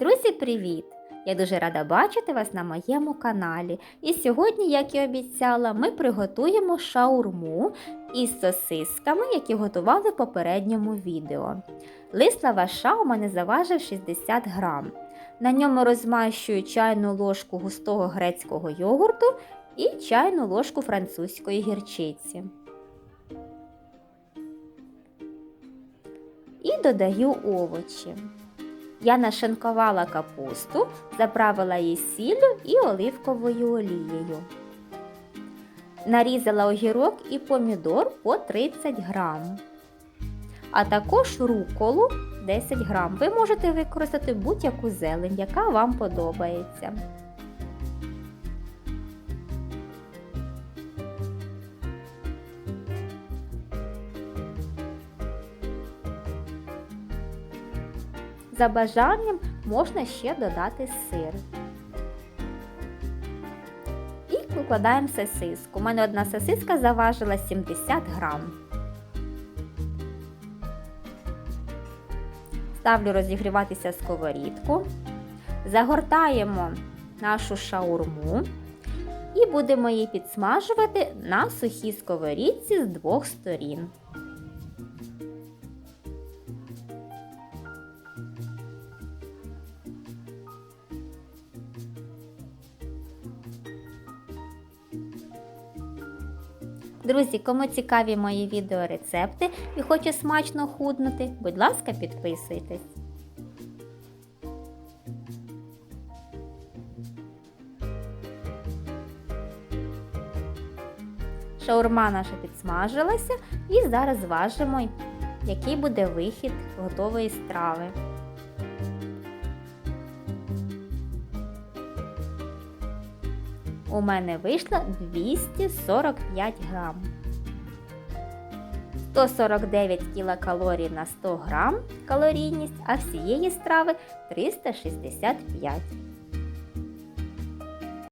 Друзі, привіт! Я дуже рада бачити вас на моєму каналі. І сьогодні, як і обіцяла, ми приготуємо шаурму із сосисками, які готували в попередньому відео. Лист лаваша у мене заважив 60 грам. На ньому розмащую чайну ложку густого грецького йогурту і чайну ложку французької гірчиці. І додаю овочі. Я нашинкувала капусту, заправила її сіллю і оливковою олією. Нарізала огірок і помідор по 30 грам. А також руколу 10 грам. Ви можете використати будь-яку зелень, яка вам подобається. За бажанням можна ще додати сир. І викладаємо сосиску. У мене одна сосиска заважила 70 грам. Ставлю розігріватися сковорідку. Загортаємо нашу шаурму і будемо її підсмажувати на сухій сковорідці з двох сторін. Друзі, кому цікаві мої відеорецепти і хоче смачно худнути, будь ласка, підписуйтесь. Шаурма наша підсмажилася і зараз зважимо, який буде вихід готової страви. У мене вийшло 245 грам. 149 кілокалорій на 100 грам калорійність, а всієї страви 365.